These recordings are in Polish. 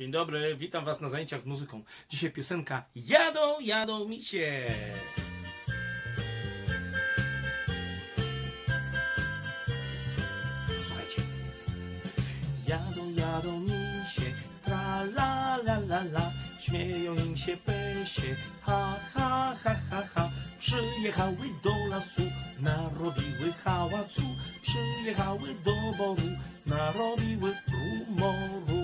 Dzień dobry, witam Was na zajęciach z muzyką. Dzisiaj piosenka Jadą, jadą misie. Posłuchajcie. Jadą, jadą misie, tra la la la la. Śmieją im się pesie, ha ha ha ha ha. Przyjechały do lasu, narobiły hałasu. Przyjechały do boru, narobiły rumoru.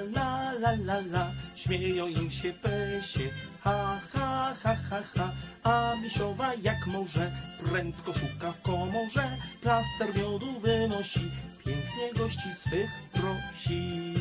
La la la la. Śmieją im się pesie, ha ha ha ha ha. A misiowa jak może, prędko szuka w komorze. Plaster miodu wynosi, pięknie gości swych prosi.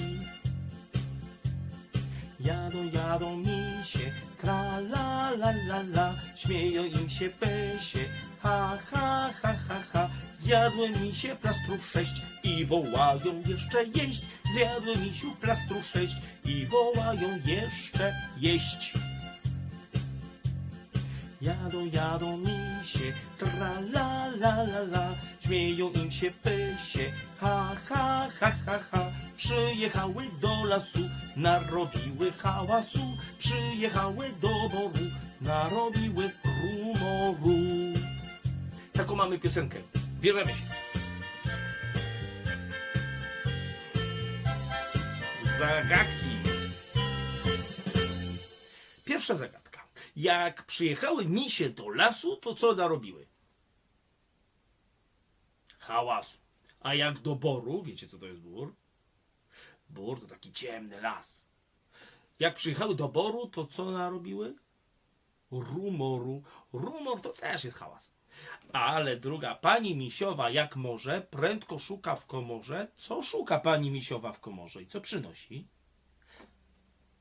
Jadą, jadą misie, tra la la la la. Śmieją im się pesie, ha ha ha ha ha. Zjadły mi się plastrów sześć i wołają jeszcze jeść. Zjadły misiu plastrów sześć i wołają jeszcze jeść. Jadą, jadą misie, tra la la la la. Śmieją im się pysie, ha ha ha ha ha. Przyjechały do lasu, narobiły hałasu. Przyjechały do boru, narobiły rumoru. Taką mamy piosenkę. Bierzemy się. Zagadki. Pierwsza zagadka. Jak przyjechały misie do lasu, to co narobiły? Hałasu. A jak do boru, wiecie co to jest bór? Bór to taki ciemny las. Jak przyjechały do boru, to co narobiły? Rumoru. Rumor to też jest hałas. Ale druga, pani misiowa jak może, prędko szuka w komorze. Co szuka pani misiowa w komorze i co przynosi?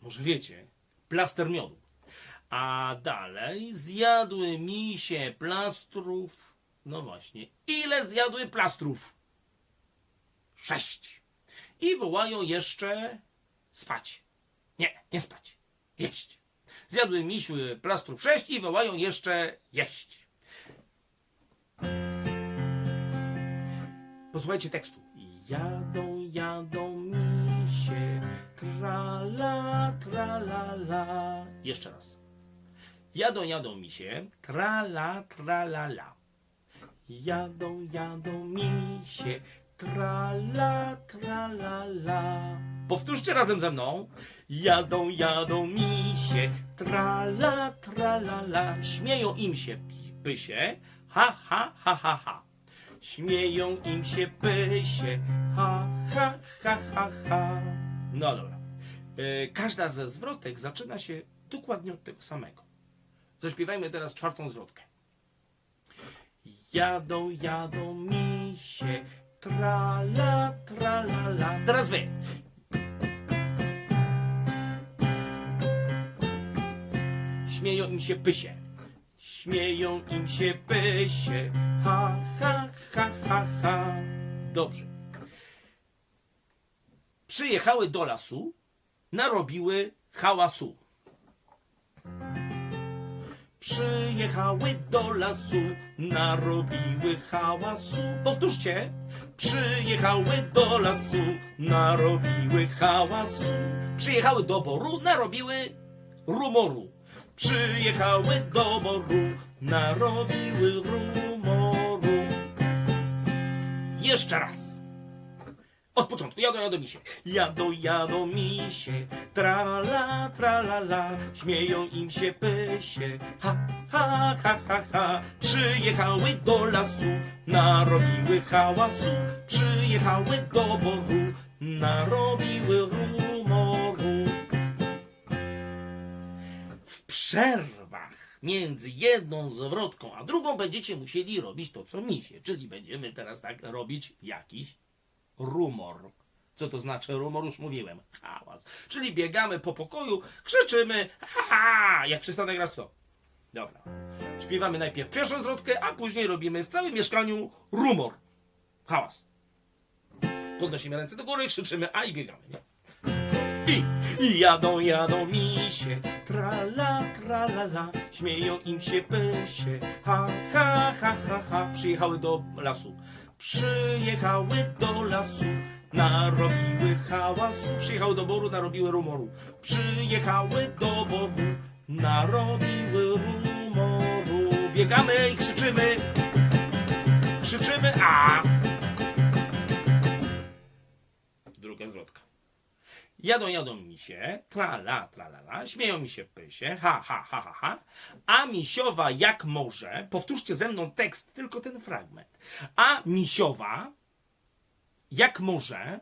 Może wiecie, plaster miodu. A dalej zjadły misie plastrów. No właśnie, ile zjadły plastrów? Sześć. I wołają jeszcze spać. Nie, nie spać. Jeść. Zjadły misiu plastrów sześć i wołają jeszcze jeść. Posłuchajcie tekstu. Jadą, jadą misie, tra la, tra la la. Jeszcze raz. Jadą, jadą misie, tra la, tra la la. Jadą, jadą misie, tra la, tra la la. Powtórzcie razem ze mną. Jadą, jadą misie, tra la, tra la la. Śmieją im się pysie, ha, ha, ha, ha, ha. Śmieją im się pysie, ha, ha, ha, ha, ha. No dobra. E, każda ze zwrotek zaczyna się dokładnie od tego samego. Zaśpiewajmy teraz czwartą zwrotkę. Jadą, jadą misie, tra la, tra la la. Teraz wy. Śmieją im się pysie. Śmieją im się pysie. Ha, ha, ha, ha. Dobrze. Przyjechały do lasu, narobiły hałasu. Przyjechały do lasu, narobiły hałasu. Powtórzcie. Przyjechały do lasu, narobiły hałasu. Przyjechały do boru, narobiły rumoru. Przyjechały do boru, narobiły rumoru. Jeszcze raz. Od początku, jadą, jadą misie. Jadą, jadą misie. Tra la, tra la la. Śmieją im się pysie. Ha, ha, ha, ha, ha. Przyjechały do lasu, narobiły hałasu. Przyjechały do boru, narobiły rumoru. W przerwach między jedną zwrotką a drugą będziecie musieli robić to, co misie. Czyli będziemy teraz tak robić jakiś rumor. Co to znaczy rumor? Już mówiłem. Hałas. Czyli biegamy po pokoju, krzyczymy ha, jak przystanek raz co. Dobra. Śpiewamy najpierw pierwszą zwrotkę, a później robimy w całym mieszkaniu rumor. Hałas. Podnosimy ręce do góry, krzyczymy, a i biegamy. Nie? I, I jadą, jadą misie, trala, tralala, śmieją im się pysie, ha, ha, ha, ha, ha. Przyjechały do lasu, przyjechały do lasu, narobiły hałasu. Przyjechały do boru, narobiły rumoru. Przyjechały do boru, narobiły rumoru. Biegamy i krzyczymy, krzyczymy, a! Druga zwrotka. Jadą, jadą misie, tra la, tra la, la, śmieją mi się pysie, ha, ha, ha, ha, ha, a misiowa jak może, powtórzcie ze mną tekst, tylko ten fragment, a misiowa jak może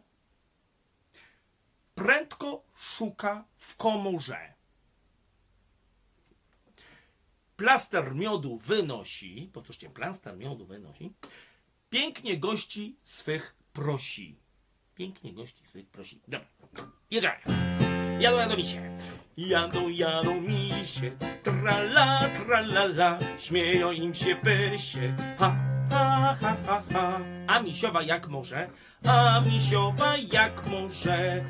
prędko szuka w komorze. Plaster miodu wynosi, powtórzcie, plaster miodu wynosi, pięknie gości swych prosi. Pięknie gości swych prosi. Dobra, jedziemy. Jadą, jadą misie. Jadą, jadą misie. Trala, tralala. Śmieją im się pysie. Ha, ha, ha, ha, ha. A misiowa jak może? A misiowa jak może?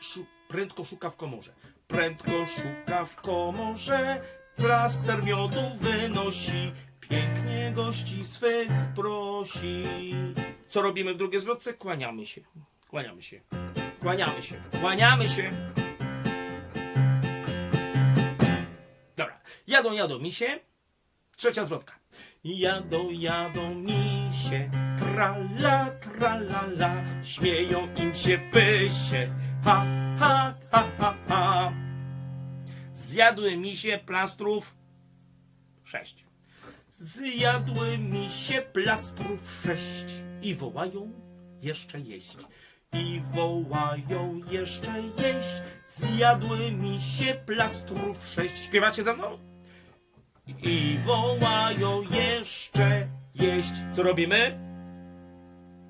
Szu, prędko szuka w komorze. Prędko szuka w komorze. Plaster miodu wynosi. Pięknie gości swych prosi. Co robimy w drugiej zwrotce? Kłaniamy się. Kłaniamy się. Kłaniamy się. Kłaniamy się. Dobra. Jadą, jadą misie. Trzecia zwrotka. Jadą, jadą misie. Trala, tralala. Śmieją im się pysie. Ha, ha, ha, ha, ha. Zjadły misie plastrów sześć. Zjadły mi się plastrów sześć i wołają jeszcze jeść. I wołają jeszcze jeść. Zjadły mi się plastrów sześć. Śpiewacie ze mną? I wołają jeszcze jeść. Co robimy?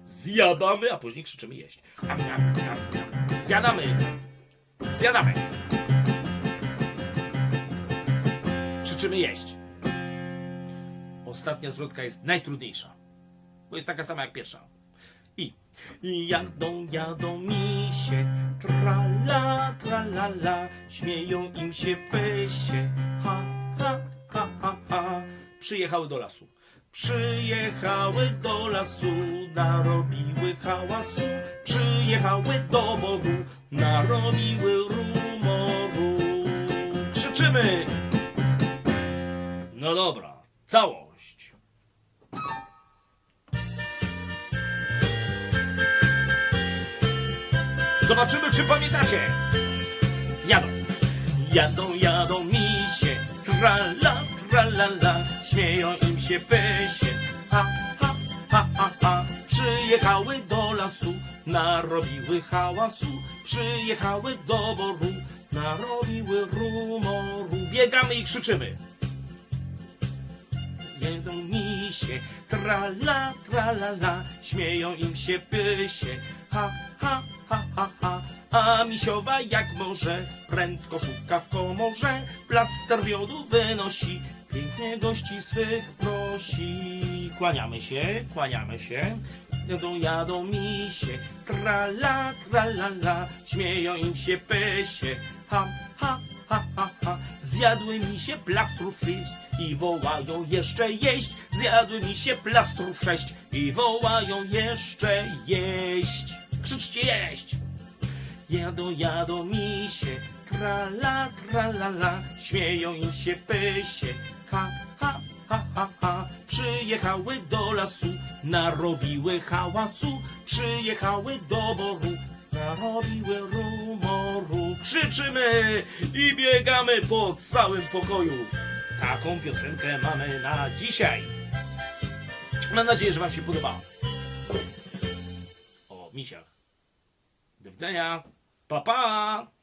Zjadamy, a później krzyczymy jeść. Am, am, am, am. Zjadamy. Zjadamy. Krzyczymy jeść. Ostatnia zwrotka jest najtrudniejsza, bo jest taka sama jak pierwsza. I, jadą, jadą misie, trala, tralala, śmieją im się pysie, ha, ha, ha, ha, ha. Przyjechały do lasu, przyjechały do lasu, narobiły hałasu, przyjechały do boru, narobiły rumoru. Krzyczymy! No dobra, całość. Zobaczymy, czy pamiętacie. Jadą. Jadą, jadą misie. Trala, tralala. Śmieją im się pysie. Ha, ha, ha, ha, ha. Przyjechały do lasu. Narobiły hałasu. Przyjechały do boru. Narobiły rumoru. Biegamy i krzyczymy. Jedą misie, trala, tralala, śmieją im się pysie, ha, ha, ha, ha, ha. A misiowa jak może, prędko szuka w komorze, plaster miodu wynosi, pięknie gości swych prosi. Kłaniamy się, kłaniamy się, jadą, jadą misie, trala, tralala, śmieją im się pysie, ha, ha, ha, ha, ha. Zjadły mi się plastrów sześć i wołają jeszcze jeść. Zjadły mi się plastrów sześć i wołają jeszcze jeść. Krzyczcie jeść! Jadą, jadą misie, trala, tralala, śmieją im się pysie, ha, ha, ha, ha, ha. Przyjechały do lasu, narobiły hałasu, przyjechały do boru, narobiły rumoru. Krzyczymy i biegamy po całym pokoju. Taką piosenkę mamy na dzisiaj. Mam nadzieję, że Wam się podobała. O misiach. Do widzenia. Pa, pa!